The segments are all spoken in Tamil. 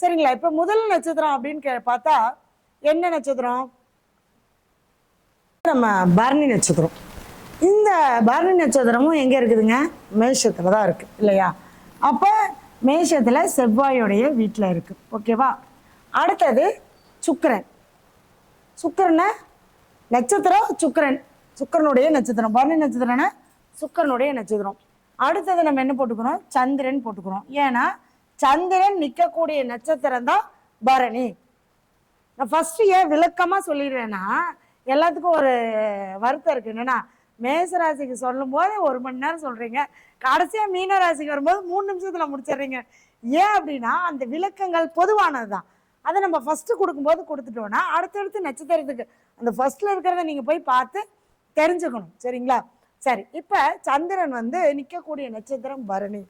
சரிங்களா? இப்போ முதல் நட்சத்திரம் அப்படின்னு கே பார்த்தா என்ன நட்சத்திரம்? நம்ம பரணி நட்சத்திரம். இந்த பரணி நட்சத்திரமும் எங்கே இருக்குதுங்க? மேஷத்தில் தான் இருக்கு இல்லையா? அப்போ மேஷத்தில் செவ்வாயோடைய வீட்டில் இருக்கு ஓகேவா? அடுத்தது சுக்கரன். சுக்கரனை நட்சத்திரம் சுக்கிரன். சுக்கரனுடைய நட்சத்திரம். பரணி நட்சத்திரம்னா சுக்கரனுடைய நட்சத்திரம். அடுத்தது நம்ம என்ன போட்டுக்கிறோம்? சந்திரன் போட்டுக்கிறோம். ஏன்னா சந்திரன் நிற்கக்கூடிய நட்சத்திரம் தான் பரணி. நான் ஃபஸ்ட்டு ஏன் விளக்கமாக சொல்லிடுறேன்னா எல்லாத்துக்கும் ஒரு வருத்தம் இருக்கு. என்னன்னா மேசராசிக்கு சொல்லும் போது ஒரு மணி நேரம் சொல்கிறீங்க கடைசியாக மீன ராசிக்கு வரும்போது மூணு நிமிஷத்தில் முடிச்சிடுறீங்க. ஏன் அப்படின்னா அந்த விளக்கங்கள் பொதுவானது தான். அதை நம்ம ஃபஸ்ட்டு கொடுக்கும்போது கொடுத்துட்டோம்னா அடுத்தடுத்து நட்சத்திரத்துக்கு அந்த ஃபஸ்ட்டில் இருக்கிறத நீங்கள் போய் பார்த்து தெரிஞ்சுக்கணும். சரிங்களா? சரி இப்போ சந்திரன் வந்து நிற்கக்கூடிய நட்சத்திரம் பரணி.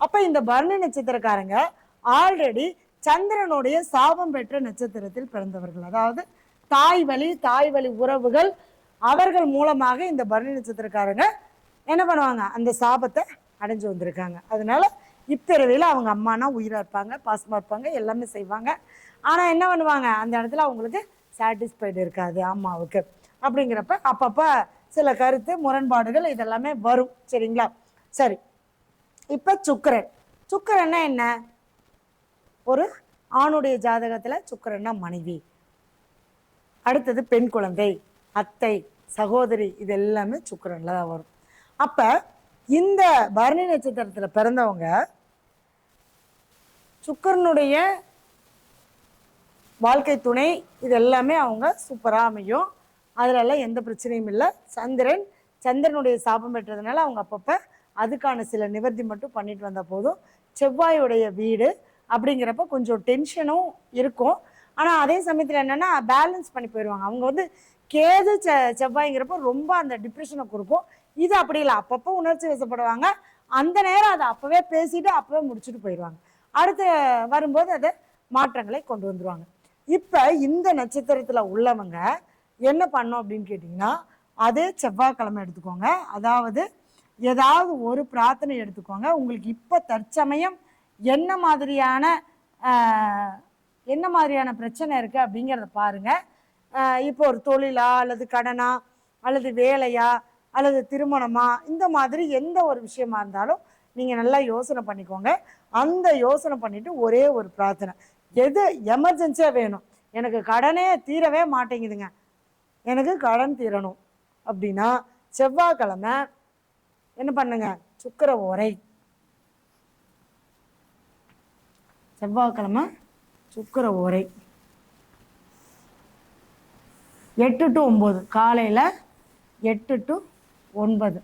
அப்போ இந்த பரணி நட்சத்திரக்காரங்க ஆல்ரெடி சந்திரனுடைய சாபம் பெற்ற நட்சத்திரத்தில் பிறந்தவர்கள். அதாவது தாய் வழி தாய் வழி உறவுகள் அவர்கள் மூலமாக இந்த பரணி நட்சத்திரக்காரங்க என்ன பண்ணுவாங்க? அந்த சாபத்தை அடைஞ்சு வந்திருக்காங்க. அதனால இப்பிறவியில் அவங்க அம்மானா உயிராக இருப்பாங்க பாசமாக இருப்பாங்க எல்லாமே செய்வாங்க. ஆனால் என்ன பண்ணுவாங்க? அந்த இடத்துல அவங்களுக்கு சாட்டிஸ்ஃபைடு இருக்காது அம்மாவுக்கு. அப்படிங்கிறப்ப அப்பப்போ சில கருத்து முரண்பாடுகள் இதெல்லாமே வரும். சரிங்களா? சரி. இப்போ சுக்கரன். சுக்கரன்னா என்ன? ஒரு ஆணுடைய ஜாதகத்தில் சுக்கரன்னா மனைவி. அடுத்தது பெண் குழந்தை அத்தை சகோதரி இது எல்லாமே சுக்கரனில் தான் வரும். அப்போ இந்த பரணி நட்சத்திரத்தில் பிறந்தவங்க சுக்கிரனுடைய வாழ்க்கை துணை இது எல்லாமே அவங்க சூப்பராக அமையும். அதிலெல்லாம் எந்த பிரச்சனையும் இல்லை. சந்திரன் சந்திரனுடைய சாபம் பெற்றதுனால அவங்க அப்பப்போ அதுக்கான சில நிவர்த்தி மட்டும் பண்ணிட்டு வந்த போதும். செவ்வாயுடைய வீடு அப்படிங்கிறப்ப கொஞ்சம் டென்ஷனும் இருக்கும். ஆனால் அதே சமயத்தில் என்னென்னா பேலன்ஸ் பண்ணி போயிடுவாங்க அவங்க வந்து கேது செ செவ்வாய்ங்கிறப்ப ரொம்ப அந்த டிப்ரெஷனை கொடுக்கும். இது அப்படி இல்லை. அப்பப்போ உணர்ச்சி வசப்படுவாங்க. அந்த நேரம் அதை அப்போவே பேசிட்டு அப்போவே முடிச்சுட்டு போயிடுவாங்க அடுத்து வரும்போது அதை மாற்றங்களை கொண்டு வந்துடுவாங்க இப்போ இந்த நட்சத்திரத்தில் உள்ளவங்க என்ன பண்ணோம் அப்படின்னு கேட்டிங்கன்னா அதே செவ்வாய்க்கிழமை எடுத்துக்கோங்க. அதாவது ஏதாவது ஒரு பிரார்த்தனை எடுத்துக்கோங்க. உங்களுக்கு இப்போ தற்சமயம் என்ன மாதிரியான என்ன மாதிரியான பிரச்சனை இருக்குது அப்படிங்கிறத பாருங்கள் இப்போ ஒரு தொழிலா அல்லது கடனா அல்லது வேலையா அல்லது திருமணமா இந்த மாதிரி எந்த ஒரு விஷயமா இருந்தாலும் நீங்கள் நல்லா யோசனை பண்ணிக்கோங்க. அந்த யோசனை பண்ணிட்டு ஒரே ஒரு பிரார்த்தனை. எது எமர்ஜென்சியாக வேணும்? எனக்கு கடனே தீரவே மாட்டேங்குதுங்க. எனக்கு கடன் தீரணும். அப்படின்னா செவ்வாய்க்கிழமை என்ன பண்ணுங்க? சுக்கிர ஓரை. செவ்வாய்க்கிழமை சுக்கர ஓரை. எட்டு டு ஒம்பது காலையில் எட்டு டு ஒன்பது.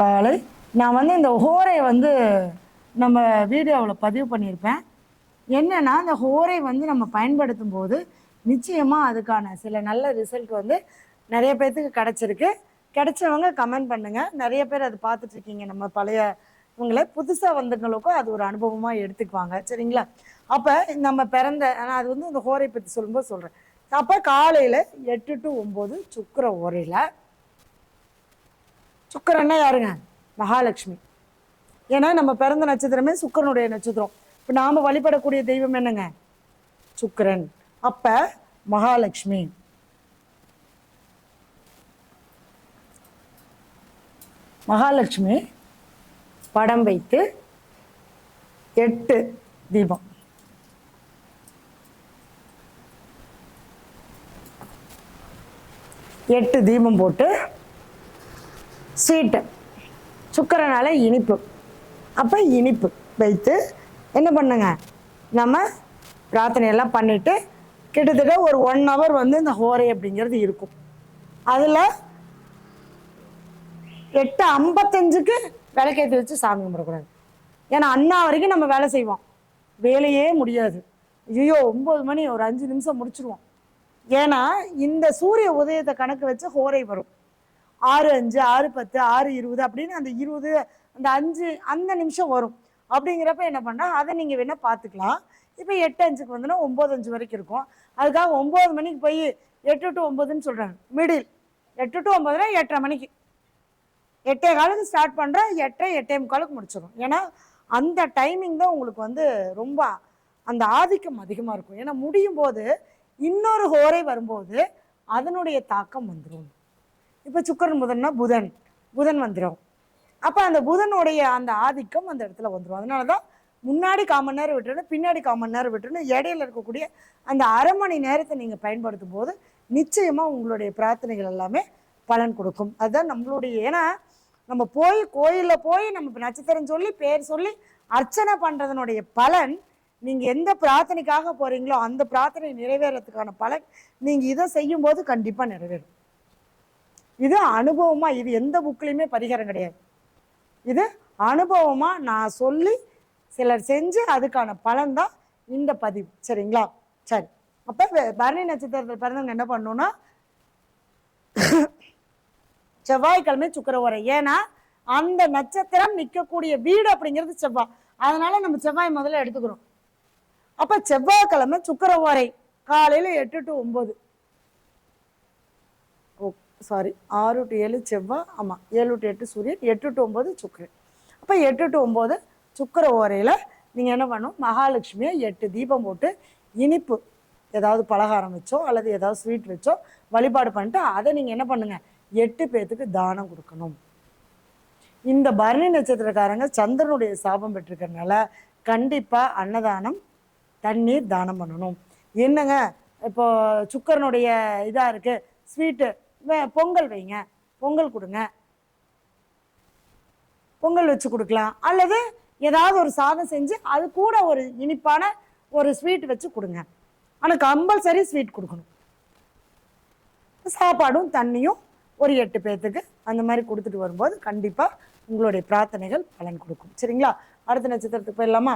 காலை நான் வந்து இந்த ஹோரை வந்து நம்ம வீடியோவில் பதிவு பண்ணியிருப்பேன். என்னென்னா அந்த ஹோரை வந்து நம்ம பயன்படுத்தும் போது நிச்சயமாக அதுக்கான சில நல்ல ரிசல்ட் வந்து நிறைய பேர்த்துக்கு கிடச்சிருக்கு. கிடைச்சவங்க கமெண்ட் பண்ணுங்க. நிறைய பேர் அது பார்த்துட்டு இருக்கீங்க நம்ம பழைய இவங்கள புதுசாக வந்தவங்களுக்கும் அது ஒரு அனுபவமாக எடுத்துக்குவாங்க. சரிங்களா? அப்போ நம்ம பிறந்த ஆனால் அது வந்து இந்த ஹோரை பற்றி சொல்லும்போது சொல்கிறேன் அப்போ காலையில் எட்டு டு ஒம்பது சுக்கர ஓரையில் சுக்கிரன்னா யாருங்க? மகாலட்சுமி. ஏன்னா நம்ம பிறந்த நட்சத்திரமே சுக்கிரனுடைய நட்சத்திரம். இப்போ நாம் வழிபடக்கூடிய தெய்வம் என்னங்க? சுக்கரன். அப்ப மகாலட்சுமி. மகாலட்சுமி படம் வைத்து எட்டு தீபம். எட்டு தீபம் போட்டு ஸ்வீட்டு. சுக்கரனால இனிப்பு. அப்போ இனிப்பு வைத்து என்ன பண்ணுங்க? நம்ம பிரார்த்தனையெல்லாம் பண்ணிவிட்டு பண்ணிட்டு கிட்டத்தட்ட ஒரு ஒன் ஹவர் வந்து இந்த ஹோரை அப்படிங்கிறது இருக்கும். அதில் எட்டு ஐம்பத்தஞ்சுக்கு விளக்கேற்றி வச்சு சாமி கும்பிடக்கூடாது. ஏன்னா அண்ணா வரைக்கும் நம்ம வேலை செய்வோம். வேலையே முடியாது. ஐயோ ஒம்பது மணி ஒரு அஞ்சு நிமிஷம் முடிச்சிருவோம். ஏன்னா இந்த சூரிய உதயத்தை கணக்கு வச்சு ஹோரை வரும். ஆறு அஞ்சு ஆறு பத்து ஆறு இருபது அப்படின்னு அந்த இருபது அந்த அஞ்சு அந்த நிமிஷம் வரும். அப்படிங்கிறப்ப என்ன பண்ணால் அதை நீங்கள் வேணால் பார்த்துக்கலாம். இப்போ எட்டு அஞ்சுக்கு வந்துன்னா ஒம்பது அஞ்சு வரைக்கும் இருக்கும். அதுக்காக ஒம்பது மணிக்கு போய் எட்டு டு ஒம்பதுன்னு சொல்கிறாங்க மிடில் எட்டு டு ஒம்பதுனா எட்டரை மணிக்கு. எட்டே காலுக்கு ஸ்டார்ட் பண்ணுறேன் எட்டரை எட்டே முக்காலுக்கு முடிச்சிடும் ஏன்னா அந்த டைமிங் தான் உங்களுக்கு வந்து ரொம்ப அந்த ஆதிக்கம் அதிகமாக இருக்கும். ஏன்னா முடியும் போது இன்னொரு ஹோரை வரும்போது அதனுடைய தாக்கம் வந்துடும் இப்போ சுக்கரன் புதன்னா புதன். புதன் வந்துடும் அப்போ அந்த புதனுடைய அந்த ஆதிக்கம் அந்த இடத்துல வந்துடும் அதனால தான் முன்னாடி காமன் நேரம் விட்டுறணும் பின்னாடி காமன் நேரம் விட்டுறணும் இடையில இருக்கக்கூடிய அந்த அரை மணி நேரத்தை நீங்கள் பயன்படுத்தும் போது நிச்சயமாக உங்களுடைய பிரார்த்தனைகள் எல்லாமே பலன் கொடுக்கும். அதுதான் நம்மளுடைய ஏன்னா நம்ம போய் கோயிலில் போய் நம்ம நட்சத்திரம் சொல்லி பேர் சொல்லி அர்ச்சனை பண்ணுறதனுடைய பலன் நீங்கள் எந்த பிரார்த்தனைக்காக போகிறீங்களோ அந்த பிரார்த்தனை நிறைவேறதுக்கான பலன் நீங்கள் இதை செய்யும்போது கண்டிப்பாக நிறைவேறும். இது அனுபவமாக இது எந்த புக்லேயுமே பரிகாரம் கிடையாது. இது அனுபவமாக நான் சொல்லி சிலர் செஞ்சு அதுக்கான பலன் தான் இந்த பதிவு. சரிங்களா? சரி. அப்போ பரணி நட்சத்திரத்தில் பிறந்தவங்க என்ன பண்ணணும்னா செவ்வாய்க்கிழமை சுக்கரவரை. ஏன்னா அந்த நட்சத்திரம் நிற்கக்கூடிய வீடு அப்படிங்கிறது செவ்வாய். அதனால நம்ம செவ்வாய் முதல்ல எடுத்துக்கிறோம். அப்போ செவ்வாய்க்கிழமை சுக்கரவரை காலையில் எட்டு டு ஒம்பது ஓ சாரி ஆறு டு ஏழு செவ்வாய் ஆமாம் ஏழு டு எட்டு சூரியன் எட்டு டு ஒம்பது சுக்கரன். அப்போ எட்டு டு ஒம்பது சுக்கர ஓரையில் நீங்கள் என்ன பண்ணணும்? மகாலட்சுமியை எட்டு தீபம் போட்டு இனிப்பு ஏதாவது பலகாரம் வச்சோ அல்லது ஏதாவது ஸ்வீட் வச்சோ வழிபாடு பண்ணிட்டு அதை நீங்கள் என்ன பண்ணுங்கள் எட்டு பேர்த்துக்கு தானம் கொடுக்கணும். இந்த பரணி நட்சத்திரக்காரங்க சந்திரனுடைய சாபம் பெற்றிருக்கிறதுனால கண்டிப்பாக அன்னதானம் தண்ணீர் தானம் பண்ணணும். என்னங்க? இப்போ சுக்கரனுடைய இதாக இருக்குது ஸ்வீட்டு பொங்கல் வைங்க. பொங்கல் கொடுங்க. பொங்கல் வச்சு கொடுக்கலாம். அல்லது ஏதாவது ஒரு சாதம் செஞ்சு அது கூட ஒரு இனிப்பான ஒரு ஸ்வீட் வச்சு கொடுங்க. ஆனால் கம்பல்சரி ஸ்வீட் கொடுக்கணும். சாப்பாடும் தண்ணியும் ஒரு எட்டு பேர்த்துக்கு அந்த மாதிரி கொடுத்துட்டு வரும்போது கண்டிப்பாக உங்களுடைய பிரார்த்தனைகள் பலன் கொடுக்கும். சரிங்களா? அடுத்த நட்சத்திரத்துக்கு போயிடலாமா?